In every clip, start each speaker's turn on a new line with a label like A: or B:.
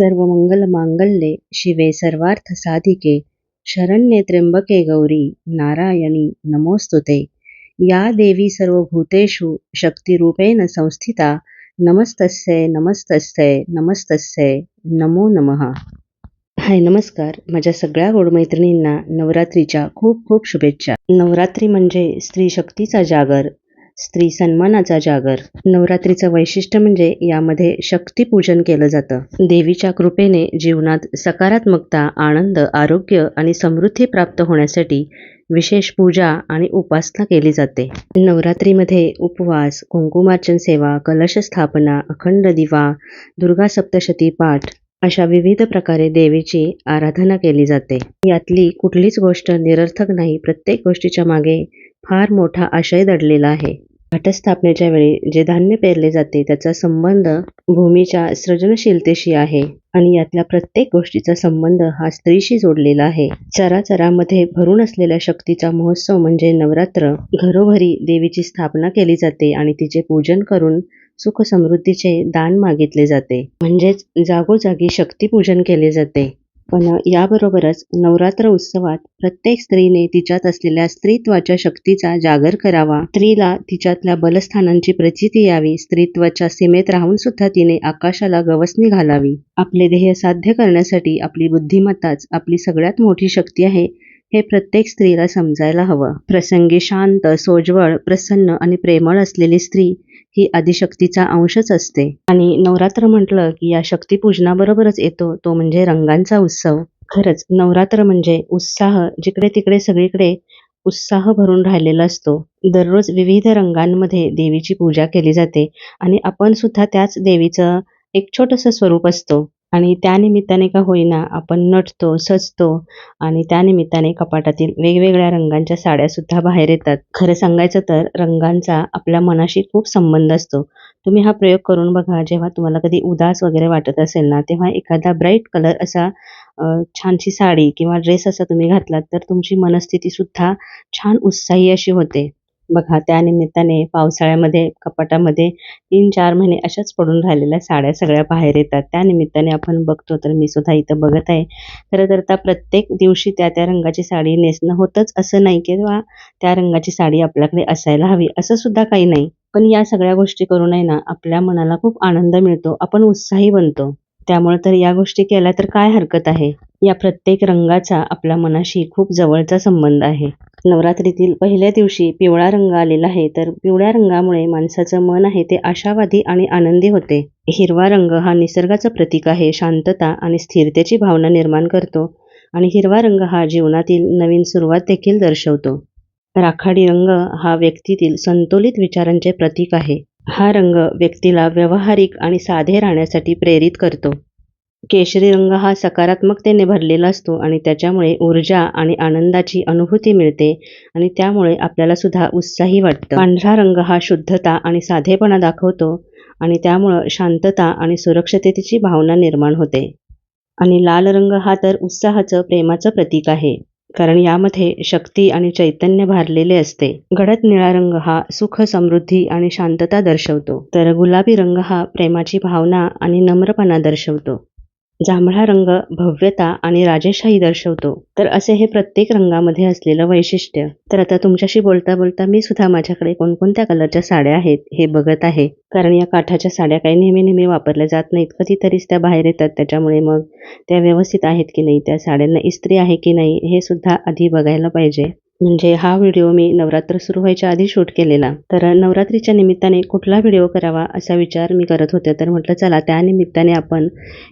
A: सर्व मंगल मांगल्ये शिवे सर्वार्थ साधिके शरण्ये त्र्यंबके गौरी नारायणी नमोस्तुते. या देवी सर्वभूतेषु शक्तिरूपेण संस्थिता नमस्तस्यै नमस्तस्य नमस्तस्यै नमो नमः. हाय नमस्कार. माझ्या सगळ्या गोड मैत्रिणींना नवरात्रीच्या खूप खूप शुभेच्छा. नवरात्री म्हणजे स्त्री शक्तीचा जागर स्त्री सन्मानाचा जागर. नवरात्रीचं वैशिष्ट्य म्हणजे यामध्ये शक्तीपूजन केलं जातं. देवीच्या कृपेने जीवनात सकारात्मकता आनंद आरोग्य आणि समृद्धी प्राप्त होण्यासाठी विशेष पूजा आणि उपासना केली जाते. नवरात्रीमध्ये उपवास कुंकुमार्चन सेवा कलश स्थापना अखंड दिवा दुर्गा सप्तशती पाठ अशा विविध प्रकारे देवीची आराधना केली जाते. यातली कुठलीच गोष्ट निरर्थक नाही. प्रत्येक गोष्टीच्या मागे फार मोठा आशय दडलेला आहे. घटस्थापनेच्या वेळी जे धान्य पेरले जाते त्याचा संबंध भूमीच्या सृजनशीलतेशी आहे आणि यातल्या प्रत्येक गोष्टीचा संबंध हा स्त्रीशी जोडलेला आहे. चराचरामध्ये भरून असलेल्या शक्तीचा महोत्सव म्हणजे नवरात्र. घरोघरी देवीची स्थापना केली जाते आणि तिचे पूजन करून सुख समृद्धीचे दान मागितले जाते. म्हणजेच जागोजागी शक्तीपूजन केले जाते. पण याबरोबरच नवरात्र उत्सवात प्रत्येक स्त्रीने तिच्यात असलेल्या स्त्रीत्वाच्या शक्तीचा जागर करावा. स्त्रीला तिच्यातल्या बलस्थानांची प्रचिती यावी. स्त्रीत्वाच्या सीमेत राहून सुद्धा तिने आकाशाला गवसणी घालावी. आपले ध्येय साध्य करण्यासाठी आपली बुद्धिमत्ताच आपली सगळ्यात मोठी शक्ती आहे हे प्रत्येक स्त्रीला समजायला हवं. प्रसंगी शांत सोज्वळ प्रसन्न आणि प्रेमळ असलेली स्त्री ही आदिशक्तीचा अंशच असते. आणि नवरात्र म्हटलं की या शक्तीपूजनाबरोबरच येतो तो म्हणजे रंगांचा उत्सव. खरंच नवरात्र म्हणजे उत्साह जिकडे तिकडे सगळीकडे उत्साह भरून राहिलेला असतो. दररोज विविध रंगांमध्ये देवीची पूजा केली जाते आणि आपण सुद्धा त्याच देवीचं एक छोटंसं स्वरूप असतो. आणि त्यानिमित्ताने का होईना आपण नटतो सजतो आणि त्यानिमित्ताने कपाटातील वेगवेगळ्या रंगांच्या साड्या सुद्धा बाहेर येतात. खरं सांगायचं तर रंगांचा आपल्या मनाशी खूप संबंध असतो. तुम्ही हा प्रयोग करून बघा जेव्हा तुम्हाला कधी उदास वगैरे वाटत असेल ना तेव्हा एखादा ब्राईट कलर असा छानशी साडी किंवा ड्रेस असा तुम्ही घातलात तर तुमची मनस्थिती सुद्धा छान उत्साही अशी होते. बघा त्यानिमित्ताने पावसाळ्यामध्ये कपाटामध्ये तीन चार महिने अशाच पडून राहिलेल्या साड्या सगळ्या बाहेर येतात. त्या निमित्ताने आपण बघतो तर मी सुद्धा इथं बघत आहे. खरं तर त्या प्रत्येक दिवशी त्या त्या रंगाची साडी नेसणं होतंच असं नाही किंवा त्या रंगाची साडी आपल्याकडे असायला हवी असं सुद्धा काही नाही. पण या सगळ्या गोष्टी करूनही ना आपल्या मनाला खूप आनंद मिळतो आपण उत्साही बनतो. त्यामुळे तर या गोष्टी केल्या तर काय हरकत आहे? या प्रत्येक रंगाचा आपल्या मनाशी खूप जवळचा संबंध आहे. नवरात्रीतील पहिल्या दिवशी पिवळा रंग आलेला आहे तर पिवळ्या रंगामुळे माणसाचं मन आहे ते आशावादी आणि आनंदी होते. हिरवा रंग हा निसर्गाचं प्रतीक आहे शांतता आणि स्थिरतेची भावना निर्माण करतो आणि हिरवा रंग हा जीवनातील नवीन सुरुवात देखील दर्शवतो. राखाडी रंग हा व्यक्तीतील संतुलित विचारांचे प्रतीक आहे. हा रंग व्यक्तीला व्यवहारिक आणि साधे राहण्यासाठी प्रेरित करतो. केशरी रंग हा सकारात्मकतेने भरलेला असतो आणि त्याच्यामुळे ऊर्जा आणि आनंदाची अनुभूती मिळते आणि त्यामुळे आपल्याला सुद्धा उत्साही वाटतं. पांढरा रंग हा शुद्धता आणि साधेपणा दाखवतो आणि त्यामुळं शांतता आणि सुरक्षिततेची भावना निर्माण होते. आणि लाल रंग हा तर उत्साहाचं प्रेमाचं प्रतीक आहे कारण यामध्ये शक्ती आणि चैतन्य भारलेले असते. गडद निळा रंग हा सुख समृद्धी आणि शांतता दर्शवतो. तर गुलाबी रंग हा प्रेमाची भावना आणि नम्रपणा दर्शवतो. जांभळा रंग भव्यता आणि राजेशाही दर्शवतो. तर असे हे प्रत्येक रंगामध्ये असलेलं वैशिष्ट्य. तर आता तुमच्याशी बोलता बोलता मी सुद्धा माझ्याकडे कोणकोणत्या कलरच्या साड्या आहेत हे बघत आहे. कारण या काठाच्या साड्या काही नेहमी नेहमी वापरल्या जात नाहीत. कधीतरीच त्या बाहेर येतात. त्याच्यामुळे मग त्या व्यवस्थित आहेत की नाही? त्या साड्यांना इस्त्री आहे की नाही? हे सुद्धा आधी बघायला पाहिजे. म्हणजे हा व्हिडिओ मी नवरात्र सुरू व्हायच्या आधी शूट केलेला. तर नवरात्रीच्या निमित्ताने कुठला व्हिडिओ करावा असा विचार मी करत होते. तर म्हटलं चला त्या निमित्ताने आपण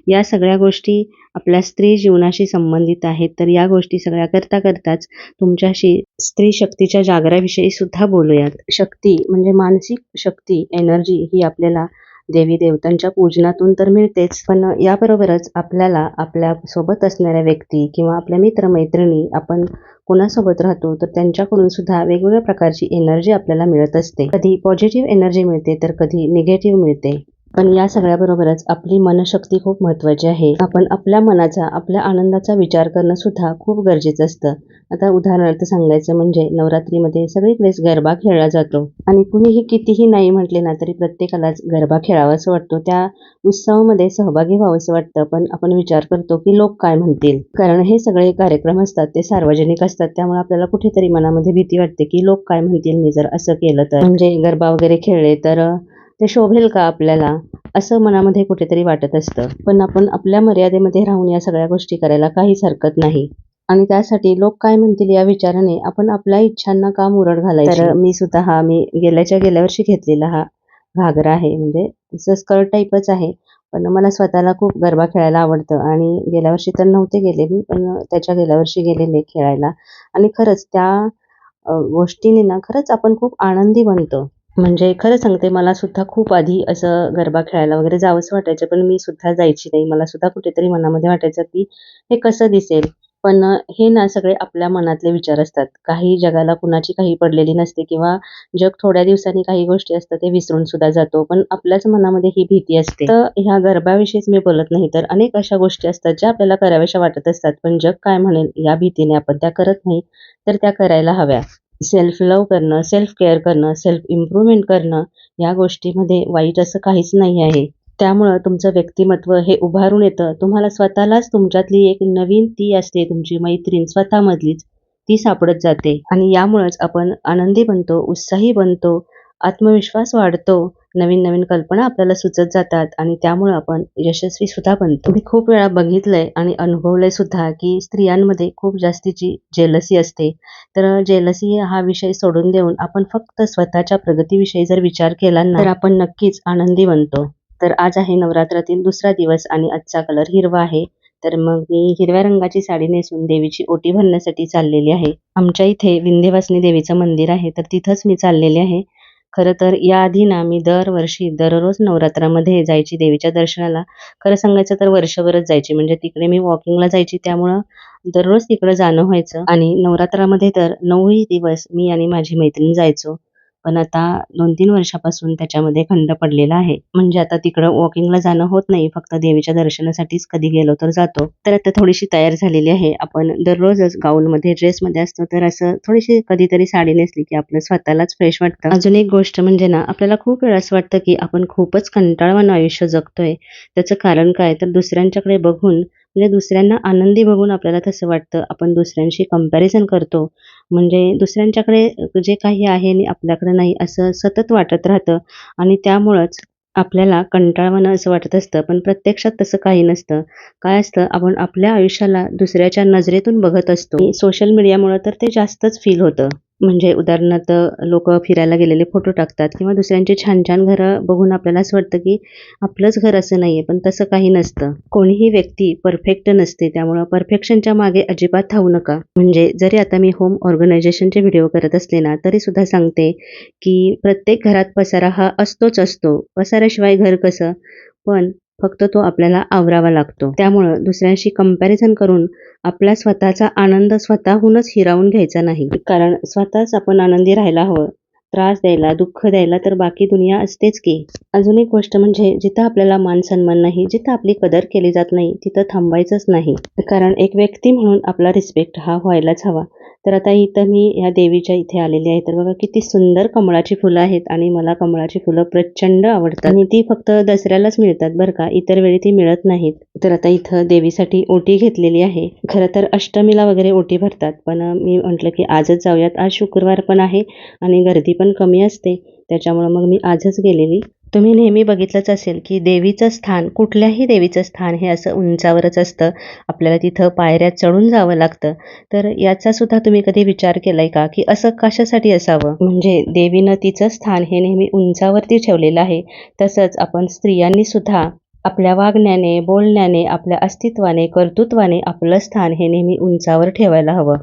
A: या सगळ्या गोष्टी आपल्या स्त्री जीवनाशी संबंधित आहेत. तर या गोष्टी सगळ्या करता करताच तुमच्याशी स्त्री शक्तीच्या जागराविषयी सुद्धा बोलूयात. शक्ती म्हणजे मानसिक शक्ती एनर्जी ही आपल्याला देवी देवतांच्या पूजनातून तर मिळतेच पण याबरोबरच आपल्याला आपल्यासोबत असणाऱ्या व्यक्ती किंवा आपल्या मित्रमैत्रिणी आपण कोणासोबत राहतो तर त्यांच्याकडून सुद्धा वेगवेगळ्या प्रकारची एनर्जी आपल्याला मिळत असते. कधी पॉझिटिव्ह एनर्जी मिळते तर कधी निगेटिव्ह मिळते. पण या सगळ्याबरोबरच आपली मनशक्ती खूप महत्त्वाची आहे. आपण आपल्या मनाचा आपल्या आनंदाचा विचार करणं सुद्धा खूप गरजेचं असतं. आता उदाहरणार्थ सांगायचं म्हणजे नवरात्रीमध्ये सगळीकडेच गरबा खेळला जातो. आणि कुणीही कितीही नाही म्हटले ना तरी प्रत्येकालाच गरबा खेळावासं वाटतो. त्या उत्सवामध्ये सहभागी व्हावंसं वाटतं. पण आपण विचार करतो की लोक काय म्हणतील? कारण हे सगळे कार्यक्रम असतात ते सार्वजनिक असतात. त्यामुळे आपल्याला कुठेतरी मनामध्ये भीती वाटते की लोक काय म्हणतील मी जर असं केलं तर. म्हणजे गरबा वगैरे खेळले तर ते शोभेल का आपल्याला? असं मनामध्ये कुठेतरी वाटत असतं. पण आपण आपल्या मर्यादेमध्ये राहून या सगळ्या गोष्टी करायला काहीच हरकत नाही. आणि त्यासाठी लोक काय म्हणतील या विचाराने आपण आपल्या इच्छांना का मुरड घालायचं. तर मी सुद्धा हा मी गेल्याच्या गेल्या वर्षी घेतलेला हा घागरा आहे. म्हणजे स्कर्ट टाईपच आहे. पण मला स्वतःला खूप गरबा खेळायला आवडतं. आणि गेल्या वर्षी तर नव्हते गेले मी पण त्याच्या गेल्या वर्षी गेलेले खेळायला. आणि खरंच त्या गोष्टीने ना खरंच आपण खूप आनंदी बनतो. म्हणजे खरं सांगते मला सुद्धा खूप आधी असं गरबा खेळायला वगैरे जावंसं वाटायचं पण मी सुद्धा जायची नाही. मला सुद्धा कुठेतरी मनामध्ये वाटायचं की हे कसं दिसेल? पण हे ना सगळे आपल्या मनातले विचार असतात. काही जगाला कुणाची काही पडलेली नसते किंवा जग थोड्या दिवसांनी काही गोष्टी असतात ते विसरून सुद्धा जातो. पण आपल्याच मनामध्ये ही भीती असते. तर ह्या गरबाविषयीच मी बोलत नाही. तर अनेक अशा गोष्टी असतात ज्या आपल्याला कराव्याशा वाटत असतात. पण जग काय म्हणेल या भीतीने आपण त्या करत नाही तर त्या करायला हव्या. सेल्फ लव करणं सेल्फ केअर करणं सेल्फ इम्प्रूव्हमेंट करणं या गोष्टीमध्ये वाईट असं काहीच नाही आहे. त्यामुळं तुमचं व्यक्तिमत्व हे उभारून येतं. तुम्हाला स्वतःलाच तुमच्यातली एक नवीन ती असते तुमची मैत्रीण स्वतःमधलीच. ती सापडत जाते. आणि यामुळंच आपण आनंदी बनतो उत्साही बनतो आत्मविश्वास वाढतो. नवीन नवीन कल्पना आपल्याला सुचत जातात आणि त्यामुळे आपण यशस्वी सुद्धा बनतो. मी खूप वेळा बघितलंय आणि अनुभवलंय सुद्धा की स्त्रियांमध्ये खूप जास्तीची जेलसी असते. तर जेलसी हा विषय सोडून देऊन आपण फक्त स्वतःच्या प्रगतीविषयी जर विचार केला ना तर आपण नक्कीच आनंदी बनतो. तर आज आहे नवरात्रातील दुसरा दिवस आणि आजचा कलर हिरवा आहे. तर मग मी हिरव्या रंगाची साडी नेसून देवीची ओटी भरण्यासाठी चाललेली आहे. आमच्या इथे विंध्यवासिनी देवीचं मंदिर आहे तर तिथंच मी चाललेली आहे. खरं तर याआधी ना मी दरवर्षी दररोज नवरात्रामध्ये जायची देवीच्या दर्शनाला. खरं सांगायचं तर वर्षभरच जायची. म्हणजे तिकडे मी वॉकिंगला जायची. त्यामुळं दररोज तिकडं जाणं व्हायचं. आणि नवरात्रामध्ये तर नऊही दिवस मी आणि माझी मैत्रीण जायचो. पण आता दोन तीन वर्षापासून त्याच्यामध्ये खंड पडलेला आहे. म्हणजे आता तिकडं वॉकिंगला जाणं होत नाही. फक्त देवीच्या दर्शनासाठीच कधी गेलो तर जातो. तर आता थोडीशी तयार झालेली आहे. आपण दररोजच गाऊनमध्ये ड्रेसमध्ये असतो तर असं थोडीशी कधीतरी साडी नेसली की आपलं स्वतःलाच फ्रेश वाटतं. अजून एक गोष्ट म्हणजे ना आपल्याला खूप वेळा असं वाटतं की आपण खूपच कंटाळवानं आयुष्य जगतोय. त्याचं कारण काय? तर दुसऱ्यांच्याकडे बघून म्हणजे दुसऱ्यांना आनंदी बघून आपल्याला तसं वाटतं. आपण दुसऱ्यांशी कंपॅरिझन करतो. म्हणजे दुसऱ्यांच्याकडे जे काही आहे आणि आपल्याकडे नाही असं सतत वाटत राहतं. आणि त्यामुळंच आपल्याला कंटाळवाणं असं वाटत असतं. पण प्रत्यक्षात तसं काही नसतं. काय असतं? आपण आपल्या आयुष्याला दुसऱ्याच्या नजरेतून बघत असतो. सोशल मीडियामुळं तर ते जास्तच फील होतं. म्हणजे उदाहरणार्थ लोक फिरायला गेलेले फोटो टाकतात किंवा दुसऱ्यांची छान छान घरं बघून आपल्याला असं वाटतं की आपलंच घर असं नाही आहे पण तसं काही नसतं. कोणीही व्यक्ती परफेक्ट नसते त्यामुळं परफेक्शनच्या मागे अजिबात थावू नका. म्हणजे जरी आता मी होम ऑर्गनायझेशनचे व्हिडिओ करत असले ना तरी सुद्धा सांगते की प्रत्येक घरात पसारा हा असतोच असतो. पसाऱ्याशिवाय घर कसं? पण फक्त तो आपल्याला आवरावा लागतो. त्यामुळं दुसऱ्यांशी कंपॅरिझन करून आपला स्वतःचा आनंद स्वतःहूनच हिरावून घ्यायचा नाही. कारण स्वतःच आपण आनंदी राहायला हवं. त्रास द्यायला दुःख द्यायला तर बाकी दुनिया असतेच की. अजून एक गोष्ट म्हणजे जिथं आपल्याला मान सन्मान नाही जिथं आपली कदर केली जात नाही तिथं थांबायचंच नाही. कारण एक व्यक्ती म्हणून आपला रिस्पेक्ट हा व्हायलाच हवा. तर आता इथं मी या देवीच्या इथे आलेली आहे. तर बघा किती सुंदर कमळाची फुलं आहेत आणि मला कमळाची फुलं प्रचंड आवडतात. आणि ती फक्त दसऱ्यालाच मिळतात बरं का. इतर वेळी ती मिळत नाहीत. तर आता इथं देवीसाठी ओटी घेतलेली आहे. खरं तर अष्टमीला वगैरे ओटी भरतात. पण मी म्हटलं की आजच जाऊयात. आज शुक्रवार पण आहे आणि गर्दी पण कमी असते. त्याच्यामुळं मग मी आजच गेलेली. तुम्ही नेहमी बघितलंच असेल की देवीचं स्थान कुठल्याही देवीचं स्थान हे असं उंचावरच असतं. आपल्याला तिथं पायऱ्या चढून जावं लागतं. तर याचासुद्धा तुम्ही कधी विचार केलाय का? की असं कशासाठी असावं? म्हणजे देवीनं तिचं स्थान हे नेहमी उंचावरती ठेवलेलं आहे. तसंच आपण स्त्रियांनी सुद्धा आपल्या वागण्याने बोलण्याने आपल्या अस्तित्वाने कर्तृत्वाने आपलं स्थान हे नेहमी उंचावर ठेवायला हवं.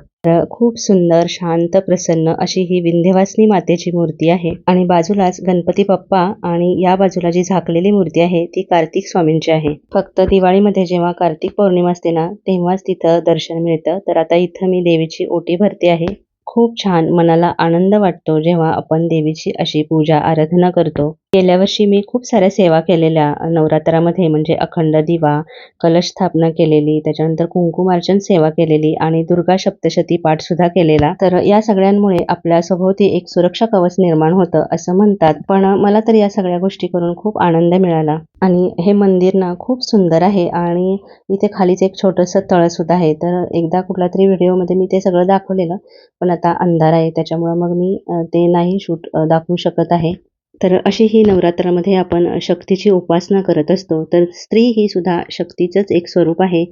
A: खूप सुंदर शांत प्रसन्न अशी ही विंध्यवासिनी मातेची मूर्ती आहे. आणि बाजूलाच गणपती बाप्पा आणि या बाजूला जी झाकलेली मूर्ती आहे ती कार्तिक स्वामींची आहे. फक्त दिवाळीमध्ये जेव्हा कार्तिक पौर्णिमा असते ना तेव्हाच तिथं दर्शन मिळतं. तर आता इथं मी देवीची ओटी भरते आहे. खूप छान मनाला आनंद वाटतो जेव्हा आपण देवीची अशी पूजा आराधना करतो. गेल्या वर्षी मी खूप साऱ्या सेवा केलेल्या नवरात्रामध्ये म्हणजे अखंड दिवा कलश स्थापना केलेली त्याच्यानंतर कुंकुमार्चन सेवा केलेली आणि दुर्गा सप्तशती पाठ सुद्धा केलेला. तर या सगळ्यांमुळे आपल्या सभोवती एक सुरक्षा कवच निर्माण होतं असं म्हणतात. पण मला तर या सगळ्या गोष्टी करून खूप आनंद मिळाला. आणि हे मंदिर ना खूप सुंदर आहे आणि इथे खालीच एक छोटंसं तळ सुद्धा आहे. तर एकदा कुठला तरी व्हिडिओमध्ये मी ते सगळं दाखवलेलं पण आता अंधार आहे त्याच्यामुळं मग मी ते नाही शूट दाखवू शकत आहे. तर अशी ही नवरात्रामध्ये आपण शक्तीची उपासना करत असतो. तर स्त्री ही सुद्धा शक्तीचंच एक स्वरूप आहे.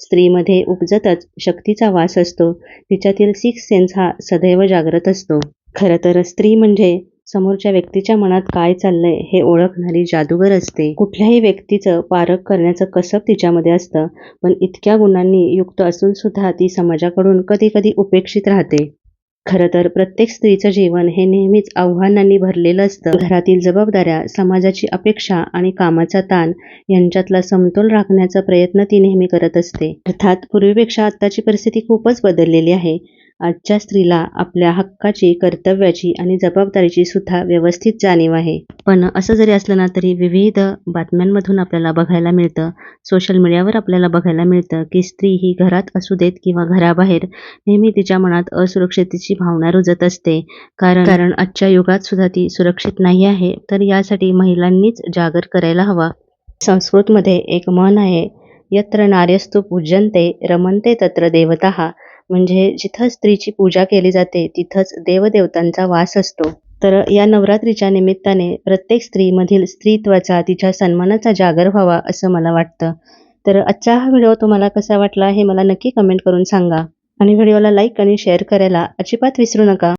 A: स्त्रीमध्ये उपजतच शक्तीचा वास असतो. तिच्यातील सिक्स सेन्स हा सदैव जागृत असतो. खरं तर स्त्री म्हणजे समोरच्या व्यक्तीच्या मनात काय चाललंय हे ओळखणारी जादूगर असते. कुठल्याही व्यक्तीचं पारख करण्याचं कसब तिच्यामध्ये असतं. पण इतक्या गुणांनी युक्त असून सुद्धा ती समाजाकडून कधी कधी उपेक्षित राहते. खरं तर प्रत्येक स्त्रीचं जीवन हे नेहमीच आव्हानांनी भरलेलं असतं. घरातील जबाबदाऱ्या समाजाची अपेक्षा आणि कामाचा ताण यांच्यातला समतोल राखण्याचा प्रयत्न ती नेहमी करत असते. अर्थात पूर्वीपेक्षा आत्ताची परिस्थिती खूपच बदललेली आहे. आजच्या स्त्रीला आपल्या हक्काची कर्तव्याची आणि जबाबदारीची सुद्धा व्यवस्थित जाणीव आहे. पण असं जरी असलं ना तरी विविध बातम्यांमधून आपल्याला बघायला मिळतं. सोशल मीडियावर आपल्याला बघायला मिळतं की स्त्री ही घरात असू देत किंवा घराबाहेर नेहमी तिच्या मनात असुरक्षिततेची भावना रुजत असते. कारण कारण आजच्या युगात सुद्धा ती सुरक्षित नाही आहे तर यासाठी महिलांनीच जागर करायला हवा. संस्कृतमध्ये एक मन आहे यत्र नार्यस्तु पूजन्ते रमन्ते तत्र देवता. म्हणजे जिथं स्त्रीची पूजा केली जाते तिथंच देवदेवतांचा वास असतो. तर या नवरात्रीच्या निमित्ताने प्रत्येक स्त्रीमधील स्त्रीत्वाचा तिच्या सन्मानाचा जागर व्हावा असं मला वाटतं. तर आजचा हा व्हिडिओ तुम्हाला कसा वाटला हे मला नक्की कमेंट करून सांगा. आणि व्हिडिओला लाईक आणि शेअर करायला अजिबात विसरू नका.